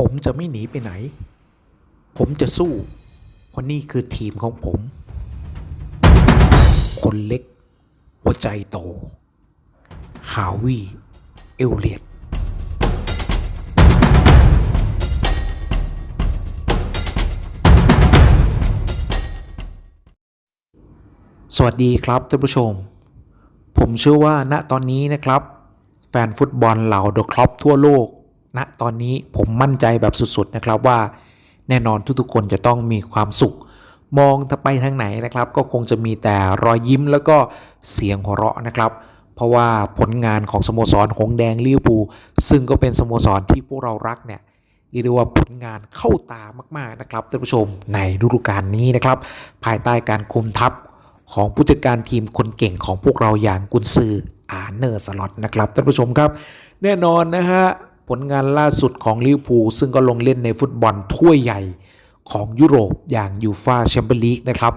ผมจะไม่หนีไปไหน ผมจะสู้เพราะนี่คือทีมของผม คนเล็ก หัวใจโต ฮาวิเอลเลียตสวัสดีครับท่านผู้ชม ผมเชื่อว่าณตอนนี้นะครับ แฟนฟุตบอลเหล่าเดอะครอปทั่วโลก ณตอนนี้ผมมั่นใจแบบสุดๆนะครับว่า แน่นอนทุกๆคนจะต้องมีความสุข มองไปทางไหนนะครับ ก็คงจะมีแต่รอยยิ้มแล้วก็เสียงหัวเราะนะครับ เพราะว่าผลงานของสโมสรหงแดงลิเวอร์พูลซึ่งก็เป็นสโมสรที่พวกเรารักเนี่ยเรียกได้ว่าผลงานเข้าตามาก ๆ นะครับท่านผู้ชมในฤดูกาลนี้นะครับ ภายใต้การคุมทัพของผู้จัดการทีมคนเก่งของพวกเราอย่างกุนซืออาเนอร์สล็อตนะครับท่านผู้ชมครับ แน่นอนนะฮะ ผลงานล่าสุดของลิเวอร์พูลซึ่งก็ลงเล่นในฟุตบอลถ้วยใหญ่ของยุโรปอย่างยูฟาแชมเปี้ยนลีกนะครับ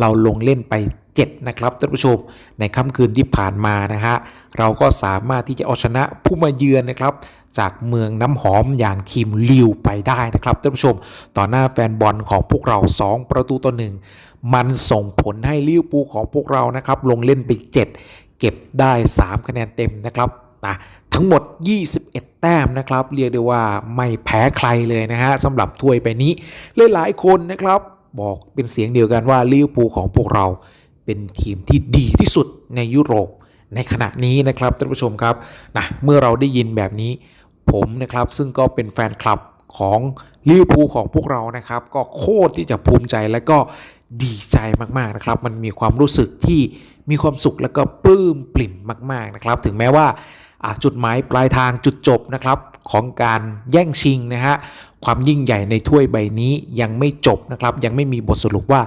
เราลงเล่นไป7นะครับท่านผู้ชมในค่ำคืนที่ผ่านมานะฮะเราก็สามารถที่จะเอาชนะผู้มาเยือนนะครับ จากเมืองน้ำหอมอย่างทีมลิวไปได้นะครับท่านผู้ชม ต่อหน้าแฟนบอลของพวกเรา 2 ประตูต่อหนึ่งมันส่งผลให้ลิวอร์พูของพวกเรานะครับ ลงเล่นไป 7 เก็บได้ 3 คะแนนเต็มนะครับ นะทั้งหมด 21 แต้มนะครับ เรียกได้ว่าไม่แพ้ใครเลยนะฮะสำหรับถ้วยไปนี้หลายๆคนนะครับ บอกเป็นเสียงเดียวกันว่าลิเวอร์พูลของพวกเราเป็นทีมที่ดีที่สุดในยุโรปในขณะนี้นะครับท่านผู้ชมครับนะเมื่อเราได้ยินแบบนี้ ผมนะครับซึ่งก็เป็นแฟนคลับของลิเวอร์พูลของพวกเรานะครับ ก็โคตรที่จะภูมิใจและก็ดีใจมากๆนะครับ มันมีความรู้สึกที่มีความสุขและก็ปลื้มปริ่มมาก ๆนะครับ ถึงแม้ว่า จุดหมายปลายทางจุดจบนะครับของการแย่งชิงนะฮะความยิ่งใหญ่ในถ้วยใบนี้ยังไม่จบนะครับยังไม่มีบทสรุปว่า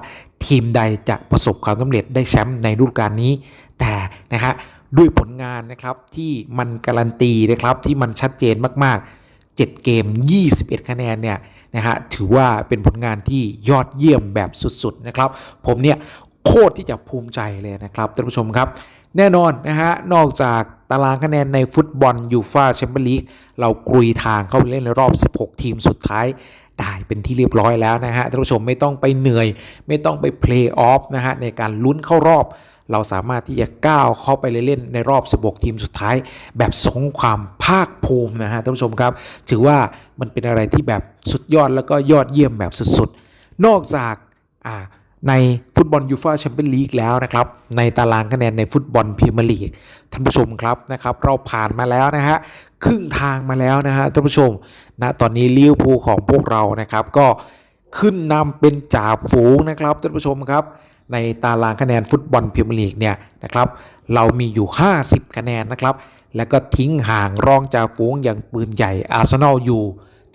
ทีมใดจะประสบความสำเร็จได้แชมป์ในฤดูกาลนี้ แต่นะฮะด้วยผลงานนะครับที่มันการันตีนะครับที่มันชัดเจนมาก ๆ7 เกม 21 คะแนนเนี่ยนะฮะถือว่าเป็นผลงานที่ยอดเยี่ยมแบบสุด ๆ นะครับ ผมเนี่ย โคตรที่จะภูมิใจเลยนะครับท่านผู้ชมครับ แน่นอนนะฮะ นอกจากตารางคะแนนในฟุตบอลยูฟ่าแชมเปี้ยนลีกเรากลุยทางเข้าไปเล่นในรอบ 16 ทีมสุดท้ายได้เป็นที่เรียบร้อยแล้วนะฮะท่านผู้ชมไม่ต้องไปเหนื่อย ไม่ต้องไปเพลย์ออฟนะฮะ ในการลุ้นเข้ารอบ เราสามารถที่จะก้าวเข้าไปเล่นในรอบ 16 ทีมสุดท้าย แบบสงความภาคภูมินะฮะท่านผู้ชมครับ ถือว่ามันเป็นอะไรที่แบบสุดยอดแล้วก็ยอดเยี่ยมแบบสุดๆ นอกจากอ่า ในฟุตบอลยูฟ่าแชมเปี้ยนลีกแล้วนะครับ ในตารางคะแนนในฟุตบอลพรีเมียร์ลีกท่านผู้ชมครับนะครับ เราผ่านมาแล้วนะฮะครึ่งทางมาแล้วนะฮะท่านผู้ชมณตอนนี้ลิเวอร์พูลของพวกเรานะครับ ก็ขึ้นนำเป็นจ่าฝูงนะครับท่านผู้ชมครับ ในตารางคะแนนฟุตบอลพรีเมียร์ลีกเนี่ยนะครับเรามีอยู่ 50 คะแนนนะครับ แล้วก็ทิ้งห่างรองจ่าฝูงอย่างปืนใหญ่อาร์เซนอลอยู่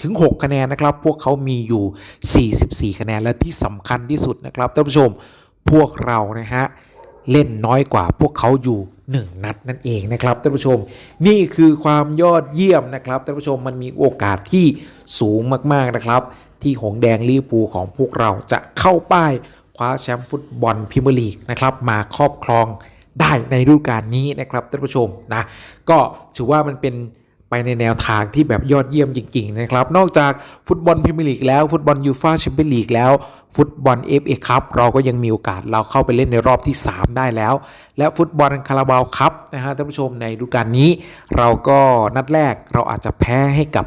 ถึง 6 คะแนนนะครับ พวกเขามีอยู่ 44 คะแนน และที่สำคัญที่สุดนะครับท่านผู้ชม พวกเรานะฮะเล่นน้อยกว่าพวกเขาอยู่ 1 นัดนั่นเองนะครับท่านผู้ชม นี่คือความยอดเยี่ยมนะครับท่านผู้ชมมันมีโอกาสที่สูงมากๆนะครับ ที่หงแดงลิเวอร์พูลของพวกเราจะเข้าป้ายคว้าแชมป์ฟุตบอลพรีเมียร์ลีกนะครับมาครอบครองได้ในฤดูกาลนี้นะครับท่านผู้ชมนะก็ถือว่ามันเป็น ไปในแนวทางที่แบบยอดเยี่ยมจริง ๆ นะครับ นอกจากฟุตบอลพรีเมียร์ลีกแล้วฟุตบอลยูฟ่าแชมเปี้ยนลีกแล้ว ฟุตบอลเอฟเอคัพเราก็ยังมีโอกาสเราเข้าไปเล่นในรอบที่ 3 ได้แล้ว และฟุตบอลคาราบาวคัพนะฮะท่านผู้ชมในฤดูกาลนี้ เราก็นัดแรกเราอาจจะแพ้ให้กับ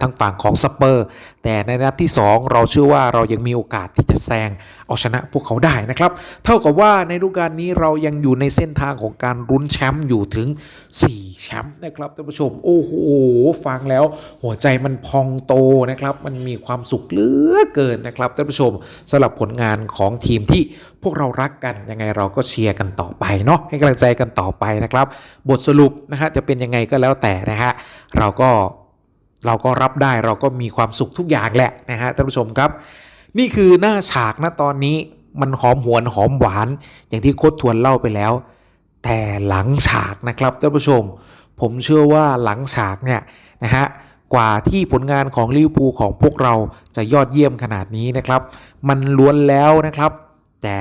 ทางฝั่งของสเปอร์ แต่ในนัดที่ 2 เราเชื่อว่าเรายังมีโอกาสที่จะแซงเอาชนะพวกเขาได้นะครับ เท่ากับว่าในฤดูกาลนี้เรายังอยู่ในเส้นทางของการรุ้นแชมป์อยู่ถึง 4 แชมป์นะครับท่านผู้ชมโอ้โหฟังแล้ว หัวใจมันพองโตนะครับ มันมีความสุขเหลือเกินนะครับท่านผู้ชมสำหรับผลงานของทีมที่พวกเรารักกันยังไงเราก็เชียร์กันต่อไปเนาะให้กำลังใจกันต่อไปนะครับ บทสรุปนะฮะจะเป็นยังไงก็แล้วแต่นะฮะเราก็ เราก็รับได้เราก็มีความสุขทุกอย่างแหละนะฮะท่านผู้ชมครับ นี่คือหน้าฉากนะตอนนี้มันหอมหวนหอมหวาน อย่างที่โคตรทวนเล่าไปแล้ว แต่หลังฉากนะครับท่านผู้ชม ผมเชื่อว่าหลังฉากเนี่ยนะฮะกว่าที่ผลงานของลิเวอร์พูลของพวกเราจะยอดเยี่ยมขนาดนี้นะครับ มันล้วนแล้วนะครับ แต่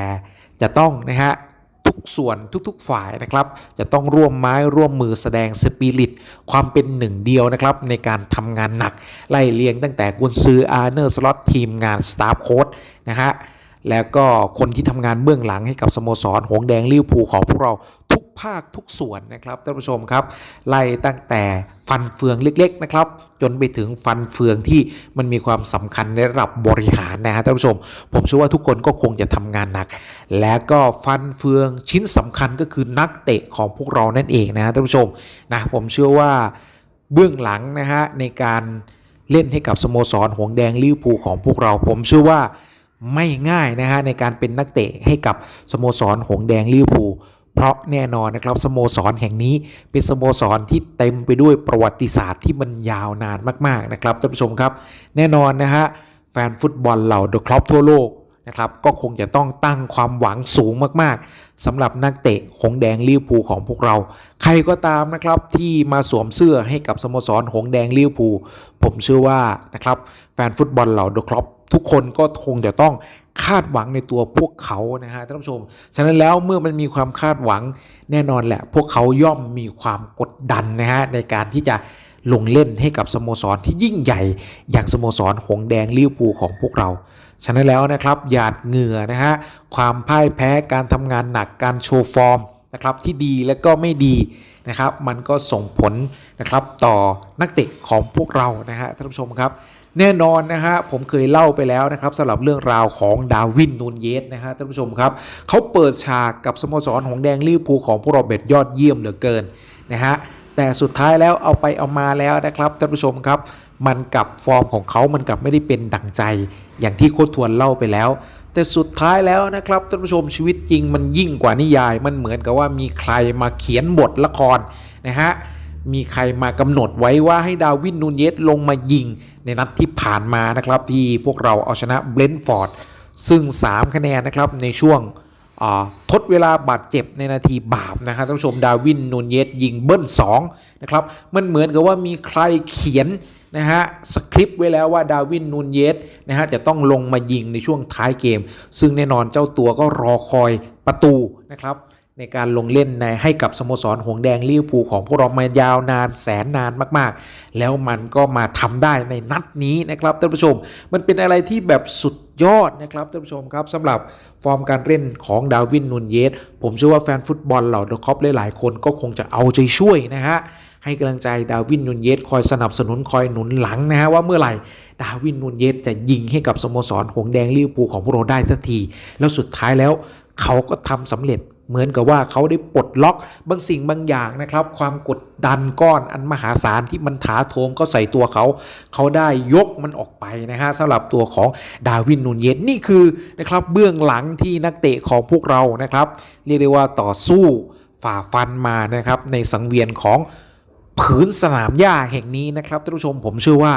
จะต้องนะฮะ กกๆ ส่วนทุกๆ ฝ่ายนะครับ จะต้องร่วมไม้ร่วมมือแสดงสปิริต ความเป็นหนึ่งเดียวนะครับ ในการทำงานหนัก ไล่เลียงตั้งแต่กุนซืออาร์เนอร์สล็อตทีมงานสตาฟโค้ดนะฮะแล้วก็คนที่ทำงานเบื้องหลังให้กับสโมสร หงแดงลิเวอร์พูของพวกเรา ภาคทุกส่วนนะครับท่านผู้ชมครับ ไล่ตั้งแต่ฟันเฟืองเล็ก ๆ นะครับ จนไปถึงฟันเฟืองที่มันมีความสำคัญในระดับบริหารนะฮะท่านผู้ชม ผมเชื่อว่าทุกคนก็คงจะทำงานหนัก และก็ฟันเฟืองชิ้นสำคัญก็คือนักเตะของพวกเรานั่นเองนะฮะท่านผู้ชมนะผมเชื่อว่าเบื้องหลังนะฮะในการเล่นให้กับสโมสรหงส์แดงลิเวอร์พูลของพวกเรา ผมเชื่อว่าไม่ง่ายนะฮะในการเป็นนักเตะให้กับสโมสรหงส์แดงลิเวอร์พูล เพราะแน่นอนนะครับสโมสรแห่งนี้เป็นสโมสรที่เต็มไปด้วยประวัติศาสตร์ที่มันยาวนานมากๆนะครับท่านผู้ชมครับ แน่นอนนะฮะแฟนฟุตบอลเหล่าเดอะคลอปทั่วโลก นะครับก็คงจะต้องตั้งความหวังสูงมากๆสำหรับนักเตะหงแดงลิเวอร์พูลของพวกเรา ใครก็ตามนะครับที่มาสวมเสื้อให้กับสโมสรหงแดงลิเวอร์พูลผมเชื่อว่านะครับแฟนฟุตบอลเหล่าเดอะคลอปทุกคนก็คงจะต้องคาดหวังในตัวพวกเขานะฮะท่านผู้ชม ฉะนั้นแล้วเมื่อมันมีความคาดหวังแน่นอนแหละ พวกเขาย่อมมีความกดดันนะฮะในการที่จะลงเล่นให้กับสโมสรที่ยิ่งใหญ่ อย่างสโมสรหงแดงลิเวอร์พูลของพวกเรา ฉะนั้นแล้วนะครับหยาดเหงื่อนะฮะความพ่ายแพ้การทำงานหนักการโชว์ฟอร์มนะครับที่ดีและก็ไม่ดีนะครับ มันก็ส่งผลนะครับต่อนักเตะของพวกเรานะฮะท่านผู้ชมครับ แน่นอนนะฮะผมเคยเล่าไปแล้วนะครับสำหรับเรื่องราวของดาวินนูนเยสนะฮะท่านผู้ชมครับเขาเปิดฉากกับสโมสรหงแดงลิเวอร์พูลของพวกเราเบ็ดยอดเยี่ยมเหลือเกินนะฮะแต่สุดท้ายแล้วเอาไปเอามาแล้วนะครับท่านผู้ชมครับ มันกับฟอร์มของเขามันกับไม่ได้เป็นดั่งใจ อย่างที่โค้ชทวนเล่าไปแล้ว แต่สุดท้ายแล้วนะครับท่านผู้ชมชีวิตจริงมันยิ่งกว่านิยาย มันเหมือนกับว่ามีใครมาเขียนบทละครนะฮะมีใครมากำหนดไว้ว่าให้ดาวินนูนเยสลงมายิงในนัดที่ผ่านมานะครับ ที่พวกเราเอาชนะเบรนฟอร์ดซึ่ง 3 คะแนนนะครับในช่วงทดเวลาบาดเจ็บในนาทีบาปนะครับท่านผู้ชมดาวินนูนเยสยิงเบิ้ล2นะครับมันเหมือนกับว่ามีใครเขียน นะฮะสคริปต์ไว้แล้วว่าดาวินนูนเยสนะฮะจะต้องลงมายิงในช่วงท้ายเกม ซึ่งแน่นอนเจ้าตัวก็รอคอยประตูนะครับในการลงเล่นในให้กับสโมสรหงแดงลิเวอร์พูลของพวกเรามายาวนานแสนนานมากๆ แล้วมันก็มาทำได้ในนัดนี้นะครับท่านผู้ชม มันเป็นอะไรที่แบบสุดยอดนะครับท่านผู้ชมครับสำหรับฟอร์มการเล่นของดาวินนูนเยสผมเชื่อว่าแฟนฟุตบอลเหล่าเดอะคอปหลายๆคนก็คงจะเอาใจช่วยนะฮะ ให้กำลังใจดาวินนูนเยสคอยสนับสนุนคอยหนุนหลังนะฮะว่าเมื่อไหร่ดาวินนูนเยสจะยิงให้กับสโมสรหงแดงลิเวอร์พูลของพวกเราได้สักที แล้วสุดท้ายแล้วเขาก็ทำสำเร็จเหมือนกับว่าเขาได้ปลดล็อกบางสิ่งบางอย่างนะครับ ความกดดันก้อนอันมหาศาลที่มันถาโถมก็ใส่ตัวเขา เขาได้ยกมันออกไปนะฮะสำหรับตัวของดาวินนูนเยสนี่คือนะครับเบื้องหลังที่นักเตะของพวกเรานะครับ เรียกได้ว่าต่อสู้ฝ่าฟันมานะครับในสังเวียนของ ผืนสนามหญ้าแห่งนี้นะครับท่านผู้ชมผมเชื่อว่า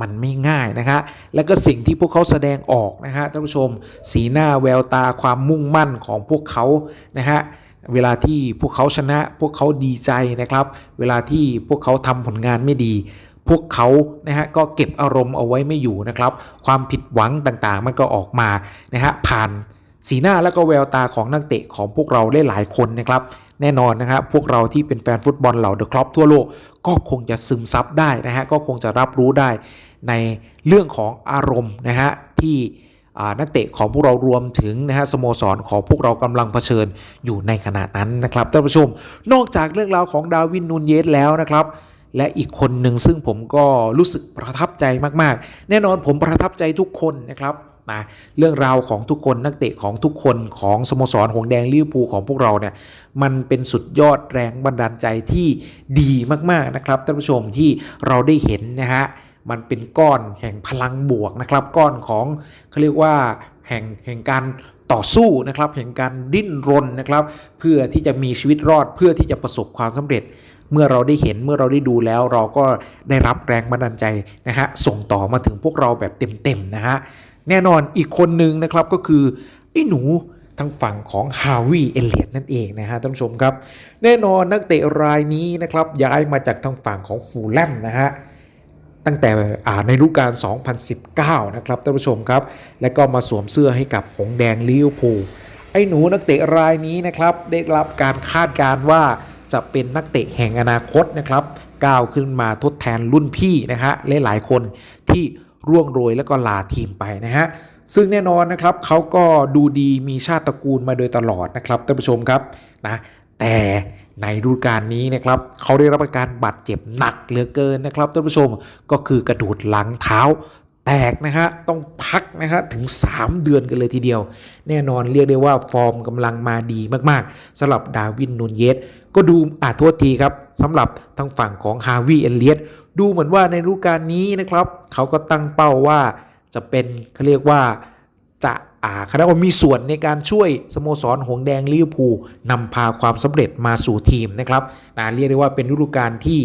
มันไม่ง่ายนะฮะและก็สิ่งที่พวกเขาแสดงออกนะฮะท่านผู้ชม สีหน้าแววตาความมุ่งมั่นของพวกเขานะฮะเวลาที่พวกเขาชนะ พวกเขาดีใจนะครับ เวลาที่พวกเขาทำผลงานไม่ดี พวกเขานะฮะก็เก็บอารมณ์เอาไว้ไม่อยู่นะครับ ความผิดหวังต่างๆ มันก็ออกมานะฮะผ่าน สีหน้าและก็แววตาของนักเตะของพวกเราได้หลายคนนะครับแน่นอนนะครับพวกเราที่เป็นแฟนฟุตบอลเหล่าเดอะคลอปทั่วโลกก็คงจะซึมซับได้นะฮะก็คงจะรับรู้ได้ในเรื่องของอารมณ์นะฮะที่นักเตะของพวกเรารวมถึงนะฮะสโมสรของพวกเรากำลังเผชิญอยู่ในขณะนั้นนะครับท่านผู้ชม นอกจากเรื่องราวของดาวินนูนเยสแล้วนะครับ และอีกคนหนึ่งซึ่งผมก็รู้สึกประทับใจมากๆ แน่นอนผมประทับใจทุกคนนะครับ นะเรื่องราวของทุกคนนักเตะของทุกคนของสโมสรหงแดงลิเวอร์พูลของพวกเราเนี่ยมันเป็นสุดยอดแรงบันดาลใจที่ดีมากๆนะครับท่านผู้ชมที่เราได้เห็นนะฮะมันเป็นก้อนแห่งพลังบวกนะครับ ก้อนของเขาเรียกว่าแห่งแห่งการต่อสู้นะครับแห่งการดิ้นรนนะครับ เพื่อที่จะมีชีวิตรอดเพื่อที่จะประสบความสำเร็จ เมื่อเราได้เห็นเมื่อเราได้ดูแล้วเราก็ได้รับแรงบันดาลใจนะฮะส่งต่อมาถึงพวกเราแบบเต็มๆนะฮะ แน่นอนอีกคนหนึ่งนะครับก็คือไอ้หนูทางฝั่งของฮาวิเอเลียตนั่นเองนะฮะท่านผู้ชมครับ แน่นอนนักเตะรายนี้นะครับย้ายมาจากทางฝั่งของฟูลแลมนะฮะตั้งแต่ในฤดูกาล 2019 นะครับท่านผู้ชมครับ และก็มาสวมเสื้อให้กับหงแดงลิเวอร์พูลไอ้หนูนักเตะรายนี้นะครับได้รับการคาดการณ์ว่าจะเป็นนักเตะแห่งอนาคตนะครับก้าวขึ้นมาทดแทนรุ่นพี่นะฮะหลายๆคนที่ ร่วงโรยแล้วก็ลาทีมไปนะฮะซึ่งแน่นอนนะครับเขาก็ดูดีมีชาติตระกูลมาโดยตลอดนะครับท่านผู้ชมครับนะแต่ในฤดูกาลนี้นะครับเขาได้รับอาการบาดเจ็บหนักเหลือเกินนะครับท่านผู้ชมก็คือกระดูดหลังเท้า แตกนะฮะต้องพักนะฮะถึง 3 เดือนกันเลยทีเดียว แน่นอนเรียกได้ว่าฟอร์มกำลังมาดีมากๆสำหรับดาวินนูนเยสก็ดูอาโทษทีครับสำหรับทางฝั่งของฮาวิเอเลียตดูเหมือนว่าในฤดูกาลนี้นะครับ เขาก็ตั้งเป้าว่าจะเป็นเขาเรียกว่าจะอ่าคณะว่ามีส่วนในการช่วยสโมสรหงแดงลิเวอร์พูลนำพาความสำเร็จมาสู่ทีมนะครับนะเรียกได้ว่าเป็นฤดูกาลที่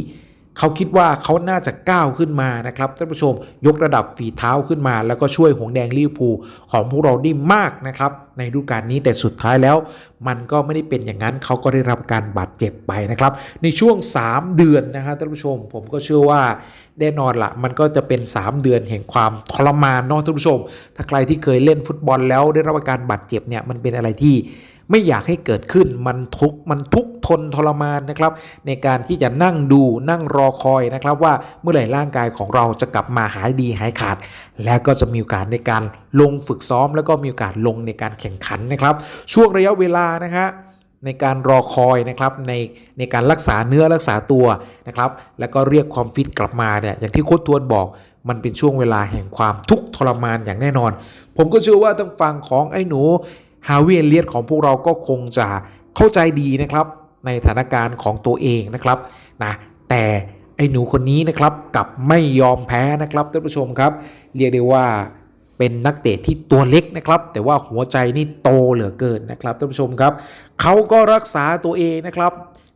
เขาคิดว่าเขาน่าจะก้าวขึ้นมานะครับท่านผู้ชมยกระดับฝีเท้าขึ้นมา แล้วก็ช่วยหงแดงลิเวอร์พูลของพวกเราได้มากนะครับในฤดูกาลนี้แต่สุดท้ายแล้ว มันก็ไม่ได้เป็นอย่างนั้นเขาก็ได้รับการบาดเจ็บไปนะครับ ในช่วง 3 เดือนนะครับท่านผู้ชม ผมก็เชื่อว่าแน่นอนละมันก็จะเป็น 3 เดือนแห่งความทรมานเนาะท่านผู้ชม ถ้าใครที่เคยเล่นฟุตบอลแล้วได้รับการบาดเจ็บเนี่ยมันเป็นอะไรที่ ไม่อยากให้เกิดขึ้นมันทุกมันทุกทนทรมานนะครับ ในการที่จะนั่งดูนั่งรอคอยนะครับ ว่าเมื่อไหร่ร่างกายของเราจะกลับมาหายดีหายขาด แล้วก็จะมีโอกาสในการลงฝึกซ้อม แล้วก็มีโอกาสลงในการแข่งขันนะครับ ช่วงระยะเวลานะฮะในการรอคอยนะครับในในการรักษาเนื้อรักษาตัวนะครับ แล้วก็เรียกความฟิตกลับมาเนี่ยอย่างที่โค้ชทวนบอก มันเป็นช่วงเวลาแห่งความทุกข์ทรมานอย่างแน่นอน ผมก็เชื่อว่าทางฝั่งของไอ้หนู ฮาวิเอเลียตของพวกเราก็คงจะเข้าใจดีนะครับ ในสถานการณ์ของตัวเองนะครับนะแต่ไอ้หนูคนนี้นะครับกับไม่ยอมแพ้นะครับท่านผู้ชมครับ เรียกได้ว่าเป็นนักเตะที่ตัวเล็กนะครับ แต่ว่าหัวใจนี่โตเหลือเกินนะครับท่านผู้ชมครับเขาก็รักษาตัวเองนะครับ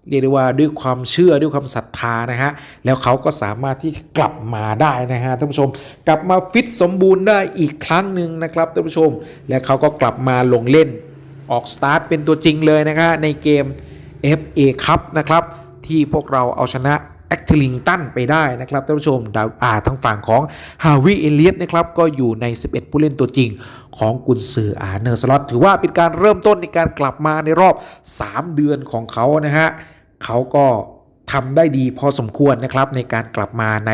เรียกได้ว่าด้วยความเชื่อด้วยความศรัทธานะฮะแล้วเขาก็สามารถที่กลับมาได้นะฮะท่านผู้ชม กลับมาฟิตสมบูรณ์ได้อีกครั้งหนึ่งนะครับท่านผู้ชม และเขาก็กลับมาลงเล่นออกสตาร์ทเป็นตัวจริงเลยนะคะในเกม FA ครับนะครับที่พวกเราเอาชนะ แอคทิลิงตันไปได้นะครับท่านผู้ชมดาวอาทางฝั่งของฮาวิเอเลียตนะครับก็อยู่ใน 11 ผู้เล่นตัวจริงของกุนซืออาเนอร์สล็อตถือว่าเป็นการเริ่มต้นในการกลับมาในรอบ 3 เดือนของเขานะฮะเขาก็ทำได้ดีพอสมควรนะครับในการกลับมาใน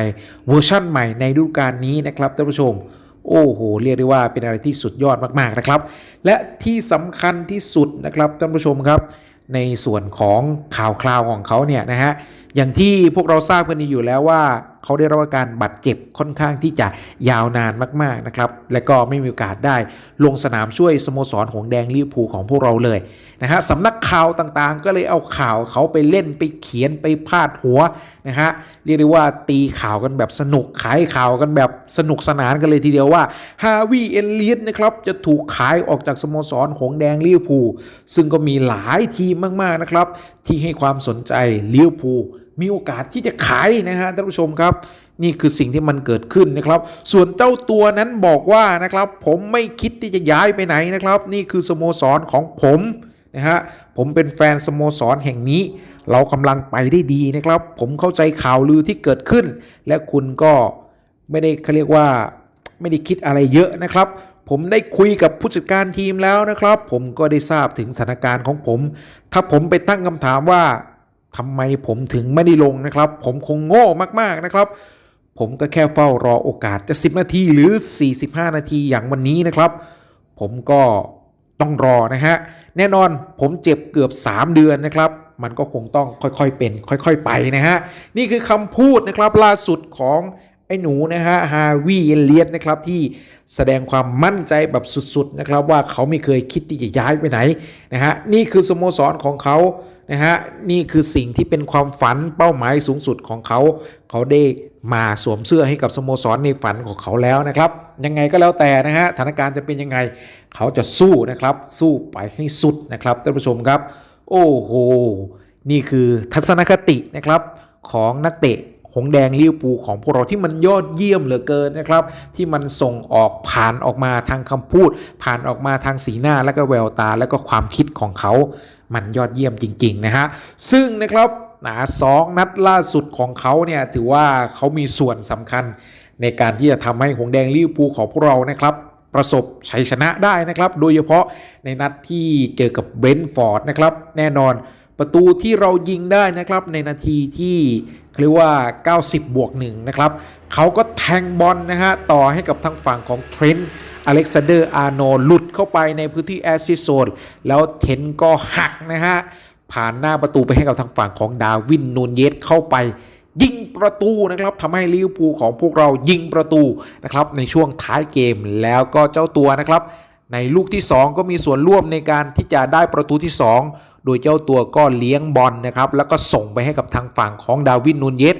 เวอร์ชั่นใหม่ในฤดูกาลนี้นะครับท่านผู้ชมโอ้โห เรียกได้ว่าเป็นอะไรที่สุดยอดมากๆนะครับ และที่สำคัญที่สุดนะครับท่านผู้ชมครับ ในส่วนของข่าวคราวของเขาเนี่ยนะฮะ อย่างที่พวกเราทราบกันดีอยู่แล้วว่า เขาได้รับการบาดเจ็บค่อนข้างที่จะยาวนานมากๆนะครับ และก็ไม่มีโอกาสได้ลงสนามช่วยสโมสรหงส์แดงลิเวอร์พูลของพวกเราเลยนะฮะสำนักข่าวต่างๆ ก็เลยเอาข่าวเขาไปเล่นไปเขียนไปพาดหัวนะฮะเรียกได้ว่าตีข่าวกันแบบสนุกขายข่าวกันแบบสนุกสนานกันเลยทีเดียวว่าฮาวิเอลเลียตนะครับจะถูกขายออกจากสโมสรหงส์แดงลิเวอร์พูลซึ่งก็มีหลายทีมมากๆนะครับที่ให้ความสนใจลิเวอร์พูล มีโอกาสที่จะขายนะฮะท่านผู้ชมครับ นี่คือสิ่งที่มันเกิดขึ้นนะครับ ส่วนเจ้าตัวนั้นบอกว่านะครับ ผมไม่คิดที่จะย้ายไปไหนนะครับ นี่คือสโมสรของผมนะฮะผมเป็นแฟนสโมสรแห่งนี้ เรากำลังไปได้ดีนะครับ ผมเข้าใจข่าวลือที่เกิดขึ้น และคุณก็ไม่ได้เขาเรียกว่าไม่ได้คิดอะไรเยอะนะครับ ผมได้คุยกับผู้จัดการทีมแล้วนะครับ ผมก็ได้ทราบถึงสถานการณ์ของผม ถ้าผมไปตั้งคำถามว่า ทำไมผมถึงไม่ได้ลงนะครับ ผมคงโง่มากๆนะครับ ผมก็แค่เฝ้ารอโอกาสจะ 10 นาทีหรือ 45 นาทีอย่างวันนี้นะครับ ผมก็ต้องรอนะฮะ แน่นอนผมเจ็บเกือบ 3 เดือนนะครับ มันก็คงต้องค่อยๆเป็น ค่อยๆไปนะฮะ นี่คือคำพูดนะครับล่าสุดของไอ้หนูนะฮะฮาวิเอเลียตนะครับที่แสดงความมั่นใจแบบสุดๆนะครับว่าเขาไม่เคยคิดที่จะย้ายไปไหนนะฮะนี่คือสโมสรของเขา นะฮะนี่คือสิ่งที่เป็นความฝันเป้าหมายสูงสุดของเขา เขาได้มาสวมเสื้อให้กับสโมสรในฝันของเขาแล้วนะครับ ยังไงก็แล้วแต่นะฮะสถานการณ์จะเป็นยังไง เขาจะสู้นะครับ สู้ไปให้สุดนะครับท่านผู้ชมครับ โอ้โหนี่คือทัศนคตินะครับของนักเตะหงแดงลิวอร์พูของพวกเราที่มันยอดเยี่ยมเหลือเกินนะครับ ที่มันส่งออกผ่านออกมาทางคำพูด ผ่านออกมาทางสีหน้าและก็แววตาและก็ความคิดของเขา มันยอดเยี่ยมจริงๆนะฮะซึ่งนะครับนะสองนัดล่าสุดของเขาเนี่ยถือว่าเขามีส่วนสำคัญในการที่จะทำให้หงแดงลิเวอร์พูลของพวกเรานะครับประสบชัยชนะได้นะครับ โดยเฉพาะในนัดที่เจอกับเบรนท์ฟอร์ดนะครับ แน่นอนประตูที่เรายิงได้นะครับในนาทีที่เรียกว่า 90 บวกหนึ่งนะครับเขาก็แทงบอลนะฮะต่อให้กับทางฝั่งของเทรนต์ อเล็กซานเดอร์อาร์โนหลุดเข้าไปในพื้นที่แอซิโซนแล้วเทนก็หักนะฮะ ผ่านหน้าประตูไปให้กับทางฝั่งของดาวินนูนเยสเข้าไปยิงประตูนะครับทำให้ลิเวอร์พูลของพวกเรายิงประตูนะครับในช่วงท้ายเกมแล้วก็เจ้าตัวนะครับ ในลูกที่ 2 ก็มีส่วนร่วมในการที่จะได้ประตูที่ 2 โดยเจ้าตัวก็เลี้ยงบอลนะครับแล้วก็ส่งไปให้กับทางฝั่งของดาวินนูนเยส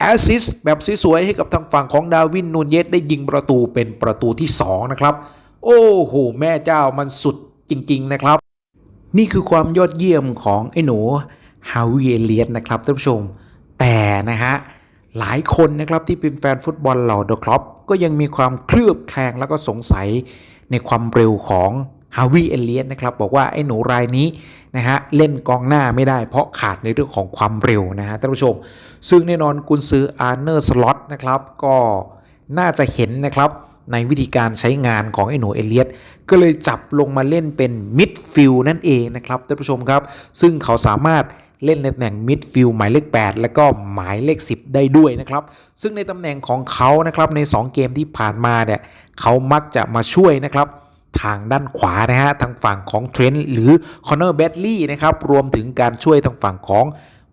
แอสซิสแบบสวยๆให้กับทางฝั่งของดาวินนูนเยสได้ยิงประตูเป็นประตูที่ 2 นะครับ โอ้โห แม่เจ้ามันสุดจริง ๆ นะครับ นี่คือความยอดเยี่ยมของไอ้หนูฮาวิเอเลียนนะครับท่านผู้ชม แต่นะฮะ หลายคนนะครับที่เป็นแฟนฟุตบอลเหล่าเดอะครอปก็ยังมีความเคลือบแคลงแล้วก็สงสัยในความเร็วของ ฮาวิเอเลียนนะครับบอกว่าไอ้หนูรายนี้นะฮะเล่นกองหน้าไม่ได้เพราะขาดในเรื่องของความเร็วนะฮะท่านผู้ชม ซึ่งแน่นอนกุนซืออาร์เนอร์สล็อตนะครับก็น่าจะเห็นนะครับในวิธีการใช้งานของไอ้หนูเอเลียตก็เลยจับลงมาเล่นเป็นมิดฟิลนั่นเองนะครับท่านผู้ชมครับ ซึ่งเขาสามารถเล่นในตำแหน่งมิดฟิลหมายเลข 8 แล้วก็หมายเลข 10 ได้ด้วยนะครับ ซึ่งในตำแหน่งของเขานะครับใน 2 เกมที่ผ่านมาเนี่ยเขามักจะมาช่วยนะครับ ทางด้านขวานะฮะทางฝั่งของเทรนต์หรือคอนเนอร์เบดลี่นะครับรวมถึงการช่วยทางฝั่งของ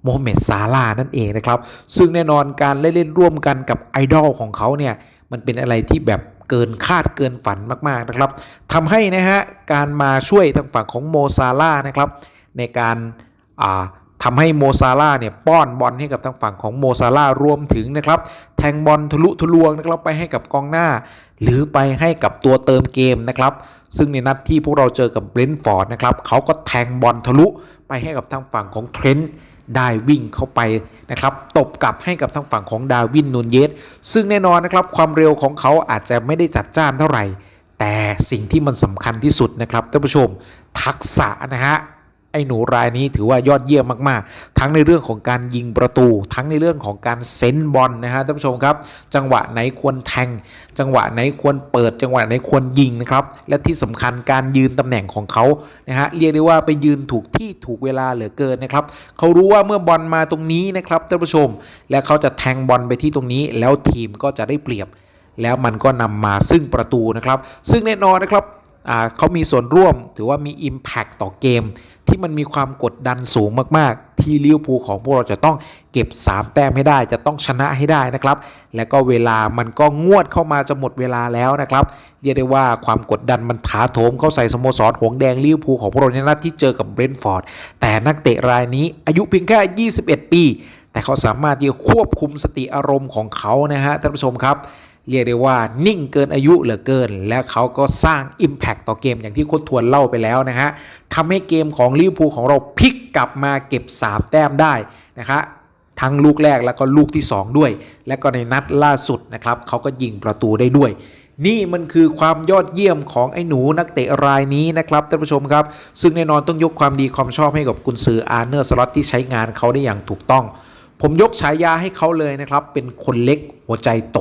โมฮัมเหม็ดซาลานั่นเองนะครับ ซึ่งแน่นอนการเล่นร่วมกันกับไอดอลของเขาเนี่ยมันเป็นอะไรที่แบบเกินคาดเกินฝันมาก ๆ นะครับทำให้นะฮะการมาช่วยทางฝั่งของโมซาลานะครับในการอ่า ทำให้โมซาล่าเนี่ยป้อนบอลให้กับทางฝั่งของโมซาล่ารวมถึงนะครับแทงบอลทะลุทะลวงนะครับไปให้กับกองหน้า หรือไปให้กับตัวเติมเกมนะครับซึ่งในนัดที่พวกเราเจอกับเบรนท์ฟอร์ดนะครับเขาก็แทงบอลทะลุไปให้กับทางฝั่งของเทรนต์ได้วิ่งเข้าไปนะครับตบกลับให้กับทางฝั่งของดาวินนูนเยสซึ่งแน่นอนนะครับความเร็วของเขาอาจจะไม่ได้จัดจ้านเท่าไหร่ แต่สิ่งที่มันสำคัญที่สุดนะครับท่านผู้ชมทักษะนะฮะ ไอ้หนูรายนี้ถือว่ายอดเยี่ยมมากๆ ทั้งในเรื่องของการยิงประตู ทั้งในเรื่องของการเซนบอลนะฮะท่านผู้ชมครับ จังหวะไหนควรแทง จังหวะไหนควรเปิด จังหวะไหนควรยิงนะครับ และที่สำคัญการยืนตำแหน่งของเขานะฮะเรียกได้ว่าไปยืนถูกที่ถูกเวลาเหลือเกินนะครับเขารู้ว่าเมื่อบอลมาตรงนี้นะครับท่านผู้ชม และเขาจะแทงบอลไปที่ตรงนี้ แล้วทีมก็จะได้เปรียบ แล้วมันก็นำมาซึ่งประตูนะครับ ซึ่งแน่นอนนะครับเขามีส่วนร่วมถือว่ามี Impact ต่อเกม ที่มันมีความกดดันสูงมากๆ ที่ลิเวอร์พูลของพวกเราจะต้องเก็บ 3 แต้มให้ได้จะต้องชนะให้ได้นะครับ และก็เวลามันก็งวดเข้ามาจะหมดเวลาแล้วนะครับ เรียกได้ว่าความกดดันมันถาโถมเข้าใส่สโมสรหงแดงลิเวอร์พูลของพวกเราในนัดที่เจอกับเบรนท์ฟอร์ดแต่นักเตะรายนี้อายุเพียงแค่ 21 ปี แต่เขาสามารถที่จะควบคุมสติอารมณ์ของเขานะฮะท่านผู้ชมครับ เรียกได้ว่านิ่งเกินอายุเหลือเกิน และเขาก็สร้าง Impact ต่อเกมอย่างที่โค้ชทวนเล่าไปแล้วนะฮะทำให้เกมของลิเวอร์พูลของเราพลิกกลับมาเก็บ 3 แต้มได้นะคะทั้งลูกแรกแล้วก็ลูกที่ 2 ด้วย และก็ในนัดล่าสุดนะครับเขาก็ยิงประตูได้ด้วย นี่มันคือความยอดเยี่ยมของไอ้หนูนักเตะรายนี้นะครับท่านผู้ชมครับ ซึ่งแน่นอนต้องยกความดีความชอบให้กับกุนซืออาร์เนอร์สล็อตที่ใช้งานเขาได้อย่างถูกต้อง ผมยกฉายาให้เขาเลยนะครับเป็นคนเล็กหัวใจโต